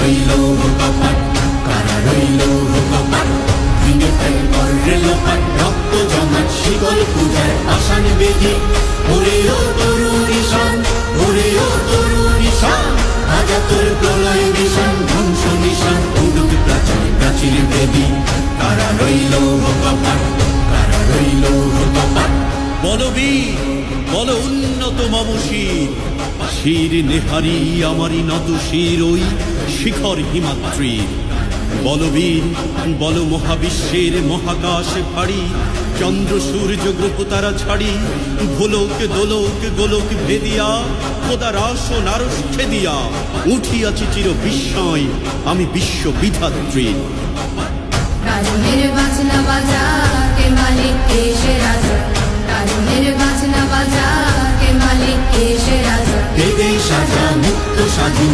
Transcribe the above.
রইল কপাট কারা রইল কপাট ভেঙে ফেল করলে লোপাট রক্ত জমাট শিকল পূজার আসান বেদি ওরে ও তরুণী শান ওরে ও তরুণী শান আজা তোর প্রলয় নিশান ধ্বংস নিশান উডুক প্রাচীর প্রাচীর দেবী কারা রইল কপাট কারা রইল কপাট বলবীর বল উন্নত মম শির নেহারি আমারি নত শির ওই শিখর হিমাদ্রির বলবীর বল মহাবিশ্বের মহাকাশ ভারী। চন্দ্র, সূর্য, গ্রহ তারা ছাড়ি। ভোলক, দোলক, গোলক ভেদিয়া খোদার আসন আরস খেদিয়া উঠিয়াছি চির বিস্ময়, আমি বিশ্ব বিধাত্রীর রাজা মুক্ত স্বাধীন